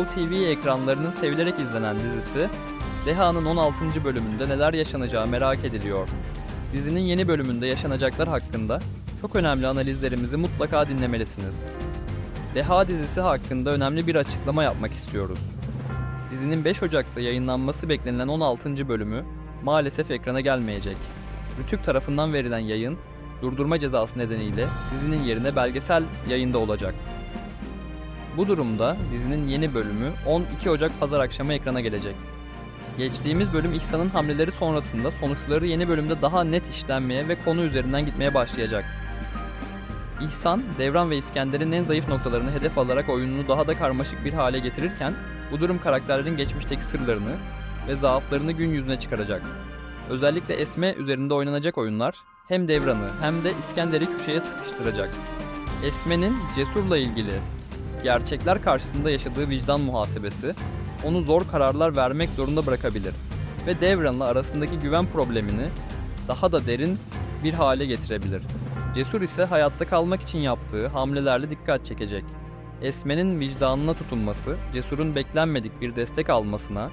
Show TV ekranlarının sevilerek izlenen dizisi, Deha'nın 16. bölümünde neler yaşanacağı merak ediliyor. Dizinin yeni bölümünde yaşanacaklar hakkında çok önemli analizlerimizi mutlaka dinlemelisiniz. Deha dizisi hakkında önemli bir açıklama yapmak istiyoruz. Dizinin 5 Ocak'ta yayınlanması beklenilen 16. bölümü maalesef ekrana gelmeyecek. Rütük tarafından verilen yayın, durdurma cezası nedeniyle dizinin yerine belgesel yayında olacak. Bu durumda dizinin yeni bölümü 12 Ocak pazar akşamı ekrana gelecek. Geçtiğimiz bölüm İhsan'ın hamleleri sonrasında sonuçları yeni bölümde daha net işlenmeye ve konu üzerinden gitmeye başlayacak. İhsan, Devran ve İskender'in en zayıf noktalarını hedef alarak oyununu daha da karmaşık bir hale getirirken, bu durum karakterlerin geçmişteki sırlarını ve zaaflarını gün yüzüne çıkaracak. Özellikle Esme üzerinde oynanacak oyunlar hem Devran'ı hem de İskender'i köşeye sıkıştıracak. Esme'nin Cesur'la ilgili gerçekler karşısında yaşadığı vicdan muhasebesi onu zor kararlar vermek zorunda bırakabilir ve Devran'la arasındaki güven problemini daha da derin bir hale getirebilir. Cesur ise hayatta kalmak için yaptığı hamlelerle dikkat çekecek. Esme'nin vicdanına tutunması, Cesur'un beklenmedik bir destek almasına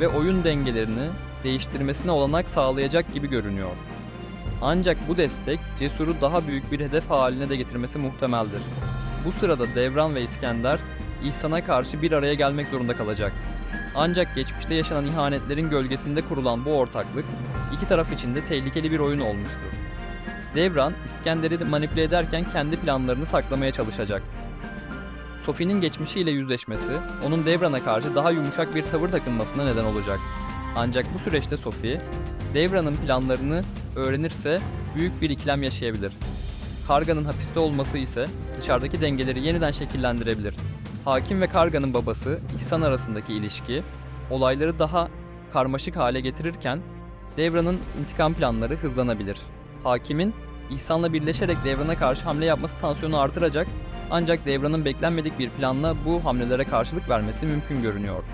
ve oyun dengelerini değiştirmesine olanak sağlayacak gibi görünüyor. Ancak bu destek Cesur'u daha büyük bir hedef haline de getirmesi muhtemeldir. Bu sırada Devran ve İskender İhsan'a karşı bir araya gelmek zorunda kalacak. Ancak geçmişte yaşanan ihanetlerin gölgesinde kurulan bu ortaklık iki taraf için de tehlikeli bir oyun olmuştur. Devran, İskender'i manipüle ederken kendi planlarını saklamaya çalışacak. Sophie'nin geçmişiyle yüzleşmesi, onun Devran'a karşı daha yumuşak bir tavır takınmasına neden olacak. Ancak bu süreçte Sophie, Devran'ın planlarını öğrenirse büyük bir ikilem yaşayabilir. Karga'nın hapiste olması ise dışarıdaki dengeleri yeniden şekillendirebilir. Hakim ve Karga'nın babası İhsan arasındaki ilişki olayları daha karmaşık hale getirirken Devran'ın intikam planları hızlanabilir. Hakimin İhsan'la birleşerek Devran'a karşı hamle yapması tansiyonu artıracak ancak Devran'ın beklenmedik bir planla bu hamlelere karşılık vermesi mümkün görünüyor.